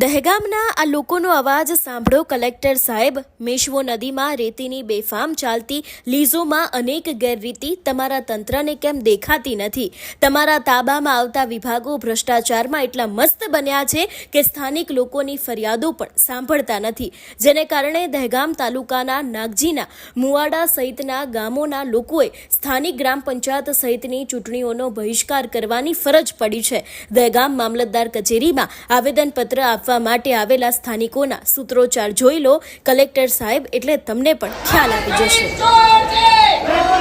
દહેગામના આ લોકોનો અવાજ સાંભળો કલેક્ટર સાહેબ. મેશવો નદીમાં રેતીની બેફામ ચાલતી લીઝોમાં અનેક ગેરરીતિ તમારા તંત્રને કેમ દેખાતી નથી? તમારા તાબામાં આવતા વિભાગો ભ્રષ્ટાચારમાં એટલા મસ્ત બન્યા છે કે સ્થાનિક લોકોની ફરિયાદો પણ સાંભળતા નથી. જેને કારણે દહેગામ તાલુકાના નાગજીના મુવાડા સહિતના ગામોના લોકોએ સ્થાનિક ગ્રામ પંચાયત સહિતની ચૂંટણીઓનો બહિષ્કાર કરવાની ફરજ પડી છે. દહેગામ મામલતદાર કચેરીમાં આવેદનપત્ર આપવા માટે આવેલા સ્થાનિકોના સૂત્રોચ્ચાર જોઈ લો. કલેક્ટર સાહેબ, એટલે તમને પણ ખ્યાલ આવી જશે.